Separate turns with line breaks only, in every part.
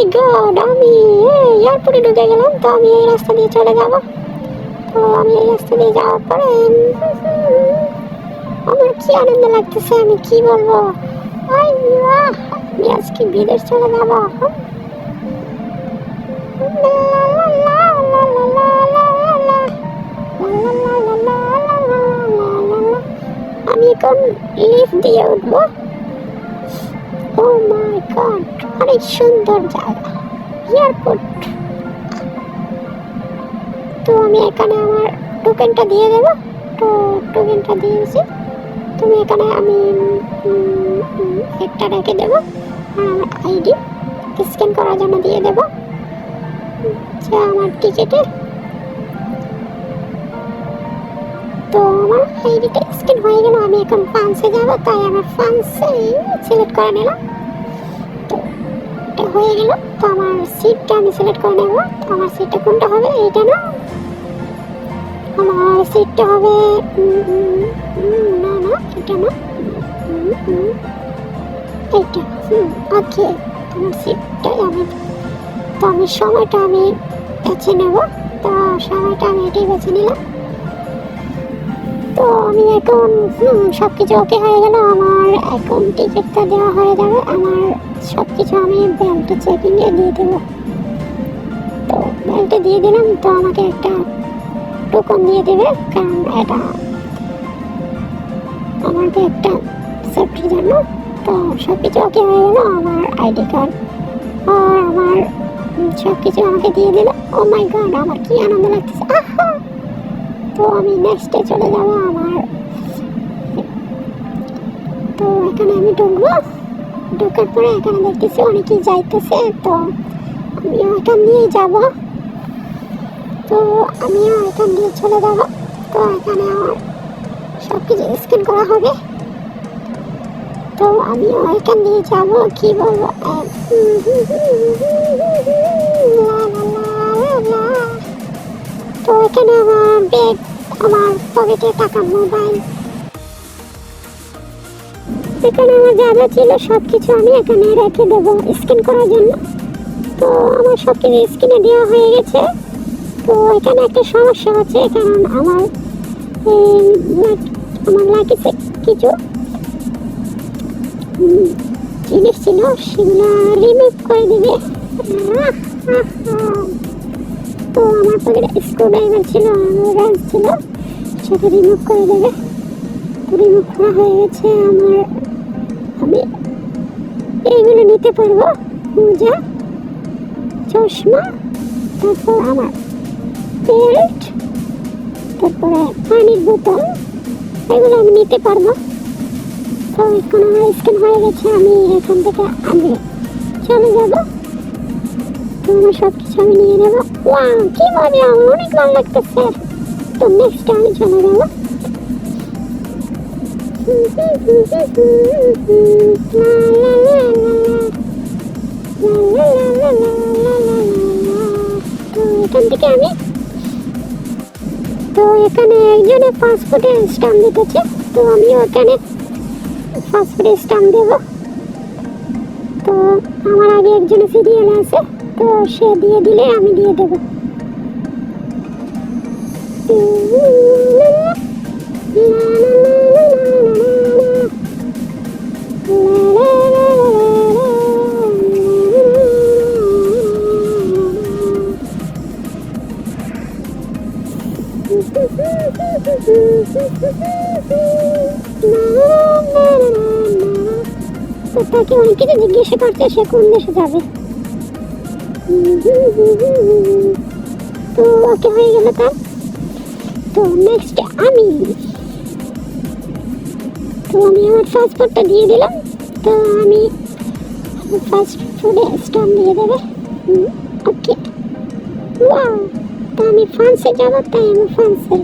মাই god আমি এয়ারপোর্টে ঢুকে গেলাম, তো আমি এই রাস্তা দিয়ে চলে যাব। তো আমি এই রাস্তা দিয়ে যাওয়ার পরে আমার কি আনন্দ লাগতেছে, আমি কি বলব? আমি আজকে বিদেশ চলে যাব। আমি এখন লিফট দিয়ে উঠবো। ও মাই গড অনেক সুন্দর জায়গা, এয়ারপোর্ট। তো আমি এখানে আমার টোকেনটা দিয়ে দেব। তো টোকেনটা দিয়েছি। তুমি এখানে আমি একটা রেখে দেবো। আইডি স্ক্যান করার জন্য দিয়ে দেবো। যে আমার টিকিটে তো আমার আইডিটা স্ক্যান হয়ে গেল। আমি এখন ফ্রান্সে যাব, তাই আমার ফ্রান্সে সিলেক্ট করে নিলাম। হয়ে গেল, তো আমার সিটটা আমি সিলেক্ট করে নেব। তো আমার সিটটা কোনটা হবে এইটা না? আমার সিটটা হবে না না, এটা না। এইটা ওকে আমার সিটটাই আমি। তো আমি সময়টা আমি বেছে নেব। তো সময়টা আমি এটাই বেছে নিলাম। তো আমি এখন সব কিছু ওকে হয়ে গেল। আমার এখন টিকিটটা দেওয়া হয়ে যাবে। আমার সব কিছু আমি ব্যাংকে চেকিংয়ে দিয়ে দেবো। তো ব্যাংকে দিয়ে দিলাম, তো আমাকে একটা টোকন দিয়ে দেবে, কারণ এটা আমাকে একটা সেফটির জন্য। তো সব কিছু ওকে হয়ে গেল, আমার আইডি কার্ড আর আমার সব কিছু আমাকে দিয়ে দিল। ও মাই গড আমার কি আনন্দ লাগতেছে। আহা! তো আমি নেক্সটে চলে যাব আমার। তো এখানে আমি ঢুকবো। ঢোকার পরে এখানে দেখতেছি অনেকেই যাইতেছে, তো আমিও এখান দিয়েই যাব। তো আমিও এখান দিয়ে চলে যাব। তো এখানে আমার সব কিছু স্ক্যান করা হবে। তো আমিও এখান দিয়ে যাব, কি বলব। তো এখানে আমার ব্যাগ পকেটে টাকা, মোবাইল। এখানে আমার যা যা ছিল সব কিছু আমি এখানে রেখে দেবো স্ক্যান করার জন্য। তো আমার সব কিছু স্ক্যানে দেওয়া হয়ে গেছে। তো এখানে একটা সমস্যা হচ্ছে, কারণ আমার আমার লাগেছে কিছু জিনিস ছিল, সেগুলো রিমুভ করে দিবে। তো আমার পকেটে স্ক্রু ড্রাইভার ছিল র্যাঞ্চ ছিল। সেটা রিমুভ করে দেবে। রিমুভ করা হয়ে গেছে আমার। আমি এইগুলো নিতে পারব। মোজা চশমা, তারপর আমার বেল্ট তারপরে পানির বোতল। এগুলো আমি নিতে পারব। তো এখন আমার স্ক্যান হয়ে গেছে, আমি এখান থেকে আমি চলে যাব। তো আমার সব কিছু আমি নিয়ে নেব। ওয়াও কি মজা অনেক ভালো লাগতেছে। তো নেক্সট আমি চলে তো এখান থেকে আমি তো এখানে একজনে পাসপোর্টের স্টাম্প দিতেছে তো আমিও এখানে পাসপোর্টের স্টাম্প দেবো তো আমার আগে একজনের সিরিয়াল আছে, তো সে দিয়ে দিলে আমি দিয়ে দেবো। তো তাকে অনেক কিছু জিজ্ঞাসা করছে সে কোন দেশে যাবে তো ওকে হয়ে গেল তার তো নেক্সট আমি তো আমি আমার পাসপোর্টটা দিয়ে দিলাম। তো আমি ফার্স্ট ফুডে স্টাম্প দিয়ে দেবে। ওকে ওয়াও তো আমি ফ্রান্সে যাব, তাই আমি ফ্রান্সে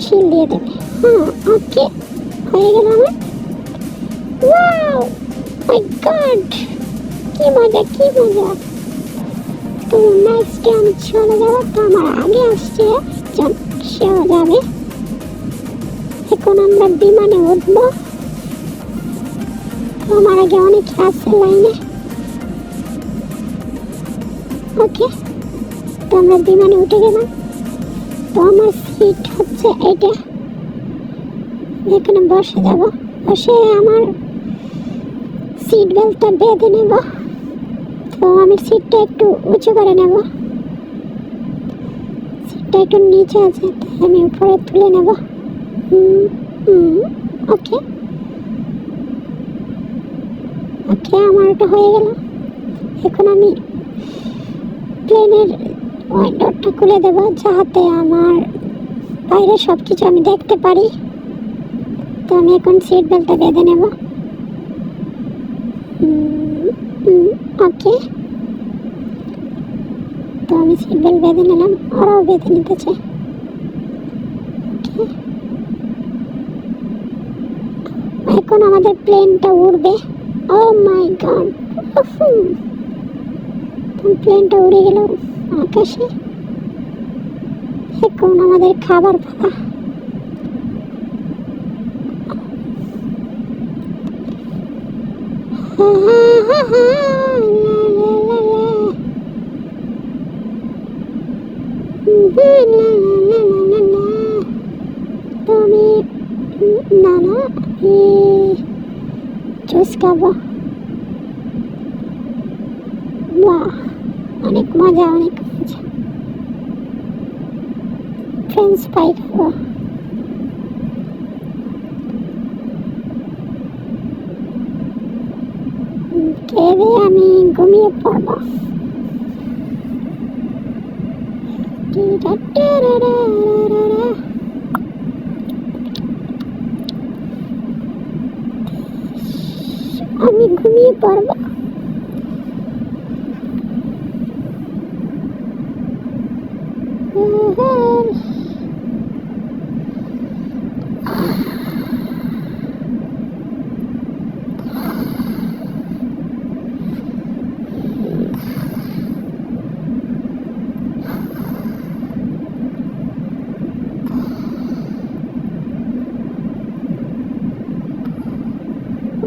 খিল দিয়ে দেবে। হ্যাঁ ওকে হয়ে গেল আমার। ওয়াও মাই গড কি মজা কি মজা। তো নেক্সটে আমি চলে যাব, তো আমার আগে আসছে একজন সেও যাবে। এখন আমরা বিমানে উঠবো। আমার আগে অনেক আছে লাইনে ওকে তো আমরা বিমানে উঠে গেলাম তো আমার সিট হচ্ছে এটা এখানে বসে যাব। বসে আমার সিট বেল্টটা বেঁধে নেব। তো আমি সিটটা একটু উঁচু করে নেব। সিটটা একটু নিচে আছে, তাই আমি উপরে তুলে নেব। ওকে। ওকে, আমার ওটা হয়ে গেল। এখন আমি প্লেনের উইন্ডোটা খুলে দেবো যাতে আমার বাইরে সব কিছু আমি দেখতে পারি। তো আমি এখন সিট বেল্টটা বেঁধে নেব। ওকে। তো আমি সিট বেল্ট বেঁধে নিলাম, ওরাও বেঁধে. এখন আমাদের প্লেনটা উড়বে। ও মাই গড প্লেনটা উড়ে গেল আকাশে। এখন আমাদের খাবার পাতা তো আমি না না জুস খাব বাহ অনেক মজা অনেক মজা ফ্রেঞ্চ ফ্রাই খাব খেয়ে আমি ঘুমিয়ে পড়ব আমি ঘুমিয়ে পড়ব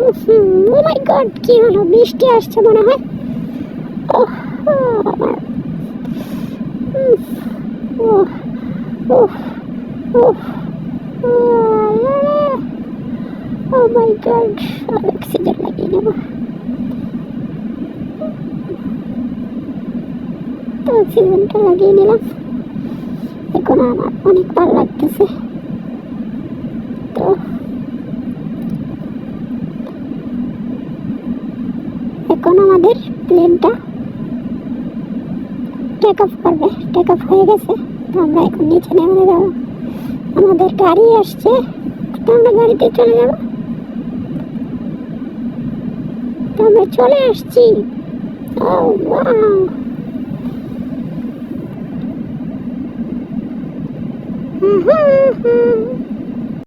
ও মাই গড কি হলো? বৃষ্টি আসছে মনে হয়? ও মাই গড অক্সিজেন লাগিয়ে নেব। অক্সিজেনটা লাগিয়ে নিলাম। এখন আমার অনেক ভালো লাগতেছে। প্লেনটা টেক অফ করবে টেক অফ হয়ে গেছে। তো আমরা এখন নিচে নেমে যাব। আমাদের গাড়ি আসছে। তো আমরা গাড়িতে চলে যাব। তো আমরা চলে আসছি। oh, ও ওয়াও হুম হুম হুম